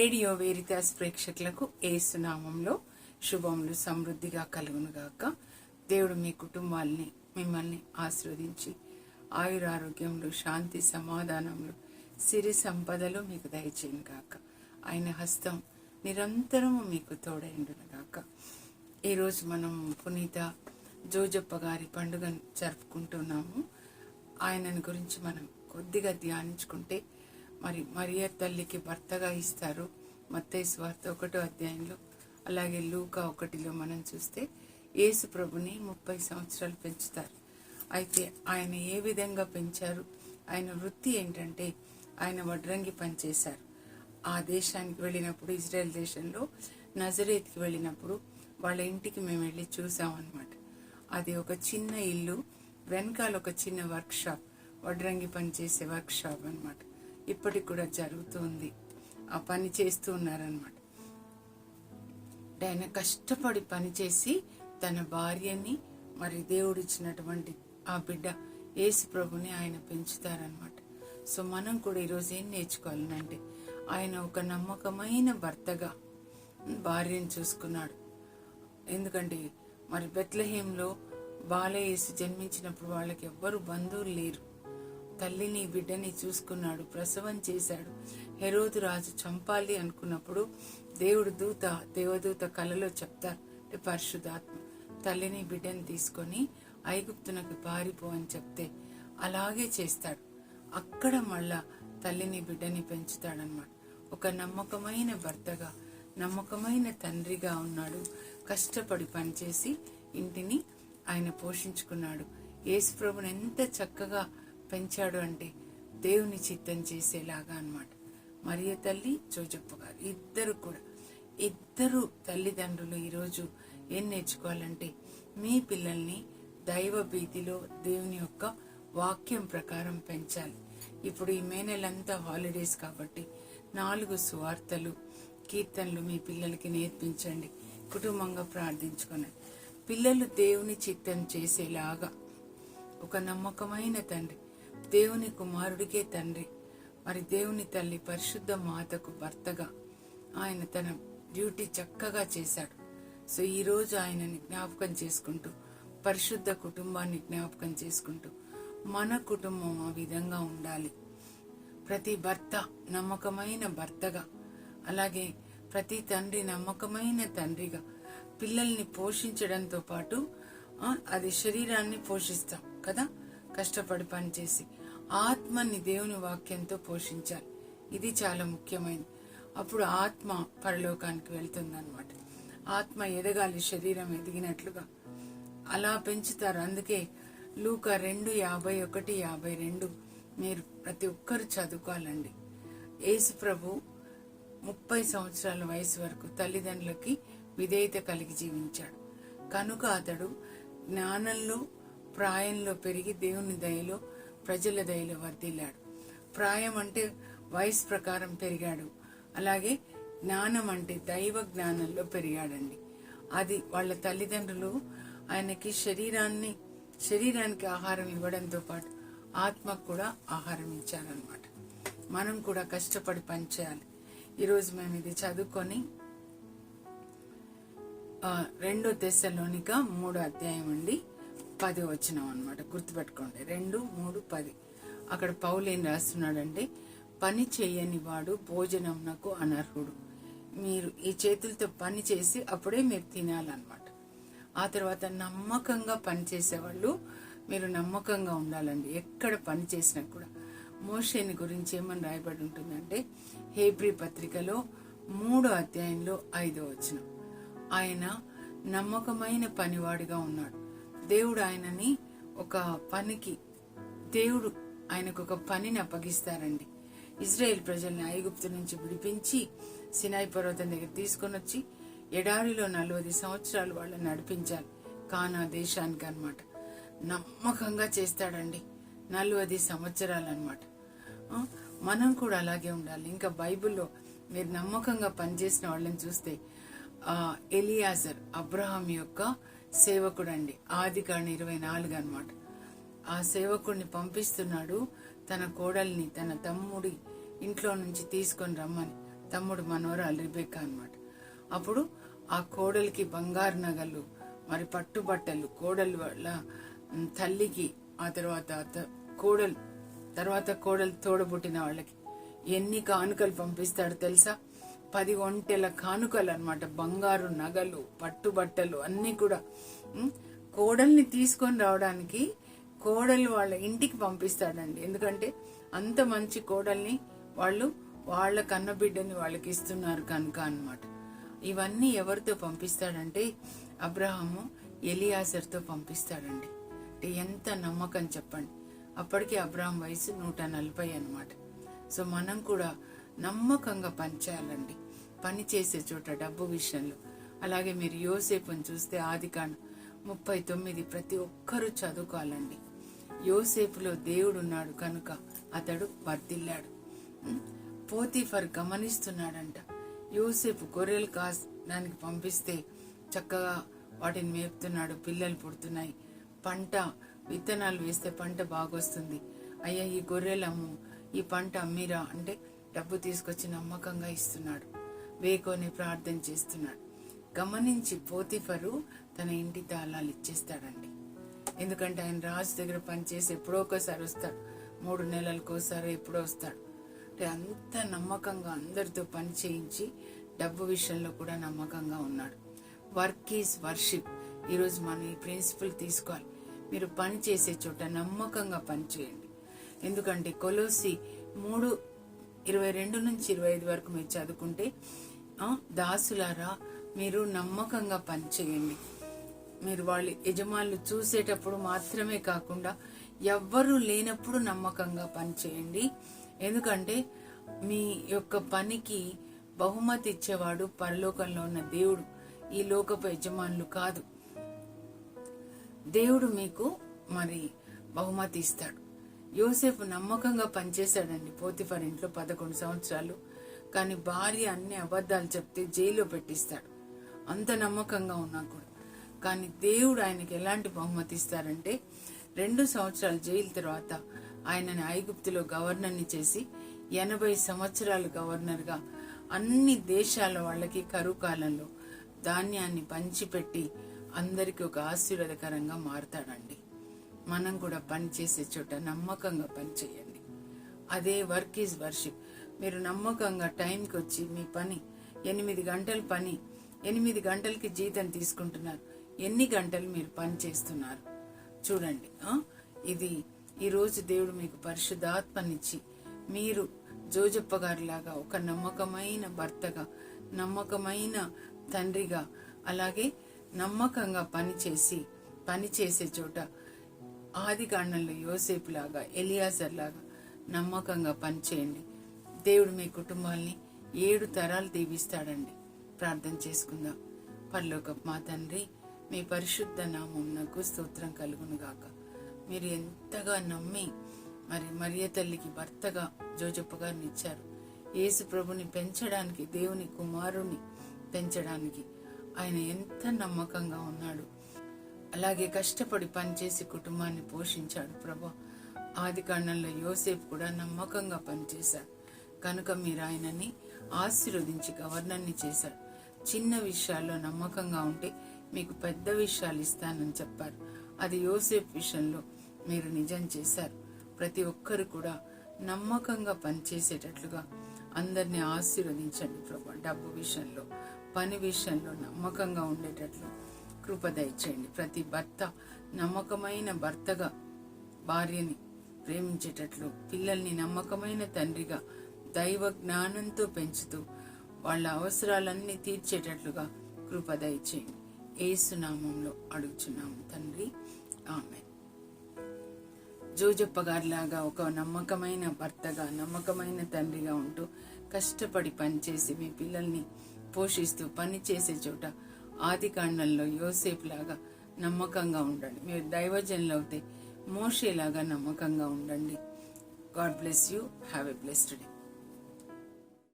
Radio వేరితాస్ ప్రేక్షకులకు ఏసునామంలో శుభములు సమృద్ధిగా కలుగునుగాక. దేవుడు మీ కుటుంబాల్ని మిమ్మల్ని ఆశీర్వదించి ఆయురారోగ్యంలో శాంతి సమాధానంలో సిరి సంపదలు మీకు దయచేయను గాక ఆయన హస్తం నిరంతరము మీకు తోడైండును గాక ఈరోజు మనం పునీత జోజప్ప గారి పండుగను జరుపుకుంటున్నాము. ఆయనను గురించి మనం కొద్దిగా ధ్యానించుకుంటే మరి మరియ తల్లికి భర్తగా ఇస్తారు. మత్తయి స్వార్థ ఒకటో అధ్యాయంలో. అలాగే లూకా ఒకటిలో మనం చూస్తే యేసు ప్రభుని ముప్పై సంవత్సరాలు పెంచుతారు. అయితే ఆయన ఏ విధంగా పెంచారు? ఆయన వృత్తి ఏంటంటే ఆయన వడ్రంగి పనిచేశారు. ఆ దేశానికి వెళ్ళినప్పుడు ఇజ్రాయెల్ దేశంలో నజరేత్కి వెళ్ళినప్పుడు వాళ్ళ ఇంటికి మేము వెళ్ళి చూసామన్నమాట. అది ఒక చిన్న ఇల్లు వెనకాల ఒక చిన్న వర్క్షాప్ వడ్రంగి పని చేసే అనమాట ఇప్పటికి కూడా జరుగుతుంది. ఆ పని చేస్తూ ఉన్నారనమాట ఆయన కష్టపడి పనిచేసి తన భార్యని మరి దేవుడిచ్చినటువంటి ఆ బిడ్డ యేసు ప్రభుని ఆయన పెంచుతారనమాట సో మనం కూడా ఈరోజు ఏం నేర్చుకోవాలంటే ఆయన ఒక నమ్మకమైన భర్తగా భార్యను చూసుకున్నాడు. ఎందుకంటే మరి బెత్లహేంలో బాలయేసు జన్మించినప్పుడు వాళ్ళకి ఎవ్వరు బంధువులు లేరు. తల్లిని బిడ్డని చూసుకున్నాడు ప్రసవం చేశాడు. హెరోదు రాజు చంపాలి అనుకున్నప్పుడు దేవుడు దూత దేవదూత కలలో చెప్తారు అంటే పరిశుధాత్మ తల్లిని బిడ్డని తీసుకొని ఐగుప్తునకు పారిపో అని చెప్తే అలాగే చేస్తాడు. అక్కడ మళ్ళా తల్లిని బిడ్డని పెంచుతాడనమాట ఒక నమ్మకమైన భర్తగా నమ్మకమైన తండ్రిగా ఉన్నాడు. కష్టపడి పనిచేసి ఇంటిని ఆయన పోషించుకున్నాడు. యేసుప్రభుని ఎంత చక్కగా పెంచాడు అంటే దేవుని చిత్తం చేసేలాగా అన్నమాట. మరియ తల్లి జోజప్ప గారు ఇద్దరు కూడా. ఇద్దరు తల్లిదండ్రులు ఈరోజు ఏం నేర్చుకోవాలంటే మీ పిల్లల్ని దైవ భీతిలో దేవుని యొక్క వాక్యం ప్రకారం పెంచాలి. ఇప్పుడు ఈ మే నెలంతా హాలిడేస్ కాబట్టి నాలుగు సువార్తలు కీర్తనలు మీ పిల్లలకి నేర్పించండి. కుటుంబంగా ప్రార్థించుకుని. పిల్లలు దేవుని చిత్తం చేసేలాగా ఒక నమ్మకమైన తండ్రి దేవుని కుమారుడికే తండ్రి మరి దేవుని తల్లి పరిశుద్ధ మాతకు భర్తగా ఆయన తన డ్యూటీ చక్కగా చేశాడు. సో ఈరోజు ఆయనని జ్ఞాపకం చేసుకుంటూ పరిశుద్ధ కుటుంబాన్ని జ్ఞాపకం చేసుకుంటూ మన కుటుంబం ఆ విధంగా ఉండాలి. ప్రతి భర్త నమ్మకమైన భర్తగా అలాగే ప్రతి తండ్రి నమ్మకమైన తండ్రిగా పిల్లల్ని పోషించడంతో పాటు అది శరీరాన్ని పోషిస్తాం కదా? కష్టపడి పనిచేసి ఆత్మని దేవుని వాక్యంతో పోషించాలి. ఇది చాలా ముఖ్యమైనది. అప్పుడు ఆత్మ పరలోకానికి వెళ్తుందన్నమాట. ఆత్మ ఎదగాలి శరీరం ఎదిగినట్లుగా. అలా పెంచుతారు. అందుకే లూక రెండు యాభై ఒకటి యాభై రెండు మీరు ప్రతి ఒక్కరు చదువుకోవాలండి. యేసు ప్రభు ముప్పై సంవత్సరాల వయసు వరకు తల్లిదండ్రులకి విధేయత కలిగి జీవించాడు. కనుక అతడు జ్ఞానంలో ప్రాయంలో పెరిగి దేవుని దయలో ప్రజల దయలో వర్ధిల్లాడు. ప్రాయం అంటే వయసు ప్రకారం పెరిగాడు. అలాగే జ్ఞానం అంటే దైవ జ్ఞానంలో పెరిగాడండి. అది వాళ్ళ తల్లిదండ్రులు ఆయనకి శరీరాన్ని శరీరానికి ఆహారం ఇవ్వడంతో పాటు ఆత్మకు కూడా ఆహారం ఇచ్చారనమాట మనం కూడా కష్టపడి పనిచేయాలి. ఈరోజు మేము ఇది చదువుకొని రెండో దశలోనిక మూడో అధ్యాయం అండి. పది వచ్చినాం అనమాట గుర్తుపెట్టుకోండి. రెండు మూడు పది. అక్కడ పౌలు ఏం రాస్తున్నాడంటే పని చేయని వాడు భోజనంనకు అనర్హుడు. మీరు ఈ చేతులతో పని చేసి అప్పుడే మీరు తినాలన్నమాట. ఆ తర్వాత నమ్మకంగా పని చేసేవాళ్ళు మీరు నమ్మకంగా ఉండాలండి. ఎక్కడ పని చేసినా కూడా. మోషేని గురించి ఏమని రాయబడి ఉంటుందంటే హేబ్రి పత్రికలో మూడో అధ్యాయంలో ఐదో వచ్చిన ఆయన నమ్మకమైన పనివాడిగా ఉన్నాడు. దేవుడు ఆయనని ఒక పనికి దేవుడు ఆయనకు ఒక పనిని అప్పగిస్తారండి. ఇజ్రాయెల్ ప్రజల్ని ఐగుప్తు నుంచి విడిపించి సినాయి పర్వతం దగ్గర తీసుకొని వచ్చి ఎడారిలో నలభై సంవత్సరాలు వాళ్ళని నడిపించాలి. కానా దేశానికి అన్నమాట. నమ్మకంగా చేస్తాడండి. నలభై సంవత్సరాలు అనమాట మనం కూడా అలాగే ఉండాలి. ఇంకా బైబిల్లో మీరు నమ్మకంగా పనిచేసిన వాళ్ళని చూస్తే ఎలియాజర్ అబ్రహాం యొక్క సేవకుడు అండి ఆది కాని ఇరవై నాలుగు అనమాట ఆ సేవకుడిని పంపిస్తున్నాడు తన కోడల్ని తన తమ్ముడి ఇంట్లో నుంచి తీసుకొని రమ్మని. తమ్ముడు మనోరాలు రిబెక్క అనమాట అప్పుడు ఆ కోడలికి బంగారు నగలు మరి పట్టుబట్టలు కోడలు వల్ల తల్లికి ఆ తర్వాత కోడలు తర్వాత కోడలు తోడబుట్టిన వాళ్ళకి ఎన్ని కానుకలు పంపిస్తాడు తెలుసా? పది ఒంటెల కానుకలు అనమాట బంగారు నగలు పట్టుబట్టలు అన్నీ కూడా. కోడల్ని తీసుకొని రావడానికి కోడలు వాళ్ళ ఇంటికి పంపిస్తాడండి. ఎందుకంటే అంత మంచి కోడల్ని వాళ్ళు వాళ్ళ కన్నబిడ్డని వాళ్ళకి ఇస్తున్నారు కనుక అన్నమాట. ఇవన్నీ ఎవరితో పంపిస్తాడంటే అబ్రహాము ఎలియాసర్తో పంపిస్తాడండి. అంటే ఎంత నమ్మకం చెప్పండి. అప్పటికి అబ్రహాం వయసు నూట నలభై అనమాట సో మనం కూడా నమ్మకంగా పనిచేయాలండి పని చేసే చోట డబ్బు విషయంలో. అలాగే మీరు యోసేపుని చూస్తే ఆదికాండ ముప్పై తొమ్మిది ప్రతి ఒక్కరూ చదువుకోవాలండి. యోసేపులో దేవుడు ఉన్నాడు కనుక అతడు వర్దిల్లాడు పోతీఫర్ గమనిస్తున్నాడంట. యోసేపు గొర్రెలు కాసడానికి పంపిస్తే చక్కగా వాటిని మేపుతున్నాడు పిల్లలు పుడుతున్నాయి. పంట విత్తనాలు వేస్తే పంట బాగొస్తుంది. అయ్యా ఈ గొర్రెలు అమ్ము ఈ పంట అమ్మిరా అంటే డబ్బు తీసుకొచ్చి నమ్మకంగా ఇస్తున్నాడు. వేకోని ప్రార్థన చేస్తున్నాడు. గమనించి పోతిఫరు తన ఇంటి తాళాలు ఇచ్చేస్తాడండి. ఎందుకంటే ఆయన రాజు దగ్గర పనిచేసి ఎప్పుడో ఒకసారి వస్తాడు. మూడు నెలలకు ఒకసారి ఎప్పుడో వస్తాడు. అంటే అంత నమ్మకంగా అందరితో పని చేయించి డబ్బు విషయంలో కూడా నమ్మకంగా ఉన్నాడు. Work is worship. ఈరోజు మనం ఈ ప్రిన్సిపల్ తీసుకోవాలి. మీరు పని చేసే చోట నమ్మకంగా పనిచేయండి ఎందుకంటే కొలోసి మూడు ఇరవై రెండు నుంచి ఇరవై ఐదు వరకు మీరు చదువుకుంటే దాసులారా మీరు నమ్మకంగా పనిచేయండి. మీరు వాళ్ళ యజమానులు చూసేటప్పుడు మాత్రమే కాకుండా ఎవ్వరూ లేనప్పుడు నమ్మకంగా పనిచేయండి. ఎందుకంటే మీ యొక్క పనికి బహుమతి ఇచ్చేవాడు పరలోకంలో ఉన్న దేవుడు ఈ లోకపు యజమానులు కాదు. దేవుడు మీకు మరి బహుమతి ఇస్తాడు. యోసేపు నమ్మకంగా పనిచేశాడండి పోతిఫర్ ఇంట్లో పదకొండు సంవత్సరాలు. కానీ భార్య అన్ని అబద్ధాలు చెప్తే జైల్లో పెట్టిస్తాడు. అంత నమ్మకంగా ఉన్నా కూడా. కానీ దేవుడు ఆయనకి ఎలాంటి బహుమతి ఇస్తారంటే రెండు సంవత్సరాలు జైలు తర్వాత ఆయనని ఐగుప్తులో గవర్నర్ని చేసి ఎనభై సంవత్సరాలు గవర్నర్గా అన్ని దేశాల వాళ్ళకి కరువు కాలంలో ధాన్యాన్ని పంచిపెట్టి అందరికీ ఒక ఆశీర్వాదకరంగా మారుతాడండి. మనం కూడా పని చేసే చోట నమ్మకంగా పని చేయండి. అదే వర్క్ ఈజ్ వర్షిప్. మీరు నమ్మకంగా టైంకి వచ్చి మీ పని ఎనిమిది గంటల పని ఎనిమిది గంటలకి జీతం తీసుకుంటున్నారు. ఎన్ని గంటలు మీరు పని చేస్తున్నారు? చూడండి ఇది ఈరోజు దేవుడు మీకు పరిశుద్ధాత్మనిచ్చి మీరు జోజప్ప గారిలాగా ఒక నమ్మకమైన భర్తగా నమ్మకమైన తండ్రిగా అలాగే నమ్మకంగా పనిచేసి పని చేసే చోట ఆది కాండంలో యోసేపు లాగా ఎలియాజర్ లాగా నమ్మకంగా పనిచేయండి. దేవుడు మీ కుటుంబాల్ని ఏడు తరాలు దీవిస్తాడండి. ప్రార్థన చేసుకుందాం. పర్లోక మా తండ్రి మీ పరిశుద్ధ నామమునకు స్తోత్రం కలుగును గాక మీరు ఎంతగా నమ్మి మరి మరియ తల్లికి భర్తగా జోజప్ప గారిని ఇచ్చారు. యేసు ప్రభుని పెంచడానికి దేవుని కుమారుని పెంచడానికి ఆయన ఎంత నమ్మకంగా ఉన్నాడు. అలాగే కష్టపడి పనిచేసి కుటుంబాన్ని పోషించాడు ప్రభా. ఆది కాండంలో యోసేపు కూడా నమ్మకంగా పనిచేశాడు. కనుక మీరు ఆయనని ఆశీర్వదించి గవర్నర్ని చేశారు. చిన్న విషయాల్లో నమ్మకంగా ఉంటే మీకు పెద్ద విషయాలు ఇస్తానని చెప్పారు. అది యోసేపు విషయంలో మీరు నిజం చేశారు. ప్రతి ఒక్కరు కూడా నమ్మకంగా పనిచేసేటట్లుగా అందరినీ ఆశీర్వదించండి ప్రభా. డబ్బు విషయంలో పని విషయంలో నమ్మకంగా ఉండేటట్లు. కృప దయచేయండి ప్రతి భర్త నమ్మకమైన భర్తగా భార్యని ప్రేమించేటట్లు పిల్లల్ని నమ్మకమైన తండ్రిగా దైవ జ్ఞానంతో పెంచుతూ వాళ్ళ అవసరాలన్నీ తీర్చేటట్లుగా కృప దయచేయండి ఏసునామంలో అడుగుచున్నాము తండ్రి. ఆమె జోజప్ప గారిలాగా ఒక నమ్మకమైన భర్తగా నమ్మకమైన తండ్రిగా ఉంటూ కష్టపడి పనిచేసి మీ పిల్లల్ని పోషిస్తూ పని చేసే చోట ఆది కాండంలో యోసేపు లాగా నమ్మకంగా ఉండండి. మీరు దైవజనులు అవుతే మోషేలాగా నమ్మకంగా ఉండండి. God bless you. Have a blessed day.